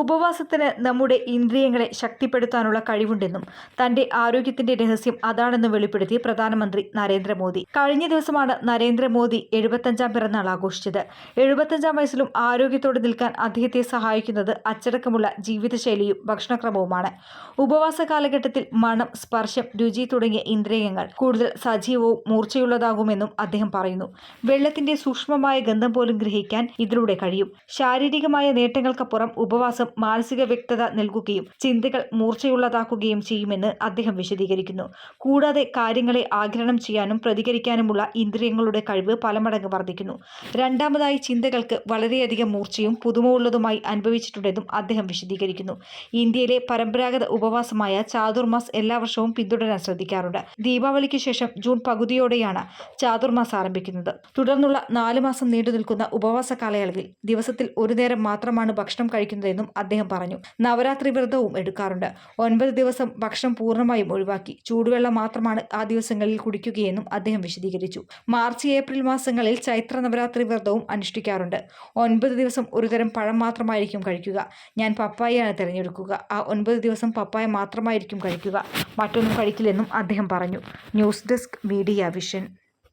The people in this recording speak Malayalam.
ഉപവാസത്തിന് നമ്മുടെ ഇന്ദ്രിയങ്ങളെ ശക്തിപ്പെടുത്താനുള്ള കഴിവുണ്ടെന്നും തന്റെ ആരോഗ്യത്തിന്റെ രഹസ്യം അതാണെന്നും വെളിപ്പെടുത്തി പ്രധാനമന്ത്രി നരേന്ദ്രമോദി. കഴിഞ്ഞ ദിവസമാണ് നരേന്ദ്രമോദി എഴുപത്തഞ്ചാം പിറന്നാൾ ആഘോഷിച്ചത്. എഴുപത്തഞ്ചാം വയസ്സിലും ആരോഗ്യത്തോടെ നിൽക്കാൻ അദ്ദേഹത്തെ സഹായിക്കുന്നത് അച്ചടക്കമുള്ള ജീവിതശൈലിയും ഭക്ഷണക്രമവുമാണ്. ഉപവാസ കാലഘട്ടത്തിൽ മണം സ്പർശം രുചി തുടങ്ങിയ ഇന്ദ്രിയങ്ങൾ കൂടുതൽ സജീവവും മൂർച്ചയുള്ളതാകുമെന്നും അദ്ദേഹം പറയുന്നു. വെള്ളത്തിന്റെ സൂക്ഷ്മമായ ഗന്ധം പോലും ഗ്രഹിക്കാൻ ഇതിലൂടെ കഴിയും. ശാരീരികമായ നേട്ടങ്ങൾക്കപ്പുറം ഉപവാസം മാനസിക വ്യക്തത നൽകുകയും ചിന്തകൾ മൂർച്ചയുള്ളതാക്കുകയും ചെയ്യുമെന്ന് അദ്ദേഹം വിശദീകരിക്കുന്നു. കൂടാതെ കാര്യങ്ങളെ ആഗിരണം ചെയ്യാനും പ്രതികരിക്കാനുമുള്ള ഇന്ദ്രിയങ്ങളുടെ കഴിവ് പലമടങ്ങ് വർദ്ധിക്കുന്നു. രണ്ടാമതായി ചിന്തകൾക്ക് വളരെയധികം മൂർച്ചയും പുതുമയുള്ളതുമായി അനുഭവിച്ചിട്ടുണ്ടെന്നും അദ്ദേഹം വിശദീകരിക്കുന്നു. ഇന്ത്യയിലെ പരമ്പരാഗത ഉപവാസമായ ചാതുർമാസ് എല്ലാ വർഷവും പിന്തുടരാൻ ശ്രദ്ധിക്കാറുണ്ട്. ദീപാവലിക്ക് ശേഷം ജൂൺ പകുതിയോടെയാണ് ചാതുർമാസ് ആരംഭിക്കുന്നത്. തുടർന്നുള്ള നാല് മാസം നീണ്ടു നിൽക്കുന്ന ഉപവാസ കാലയളവിൽ ദിവസത്തിൽ ഒരു നേരം മാത്രമാണ് ഭക്ഷണം കഴിക്കുന്നതെന്നും അദ്ദേഹം പറഞ്ഞു. നവരാത്രി വ്രതവും എടുക്കാറുണ്ട്. ഒൻപത് ദിവസം ഭക്ഷണം പൂർണമായും ഒഴിവാക്കി ചൂടുവെള്ളം മാത്രമാണ് ആ ദിവസങ്ങളിൽ കുടിക്കുകയെന്നും അദ്ദേഹം വിശദീകരിച്ചു. മാർച്ച് ഏപ്രിൽ മാസങ്ങളിൽ ചൈത്ര നവരാത്രി വ്രതവും അനുഷ്ഠിക്കാറുണ്ട്. ഒൻപത് ദിവസം ഒരുതരം പഴം മാത്രമായിരിക്കും കഴിക്കുക. ഞാൻ പപ്പായയാണ് തിരഞ്ഞെടുക്കുക. ആ ഒൻപത് ദിവസം പപ്പായ മാത്രമായിരിക്കും കഴിക്കുക. മറ്റൊന്നും കഴിക്കില്ലെന്നും അദ്ദേഹം പറഞ്ഞു. News desk media vision.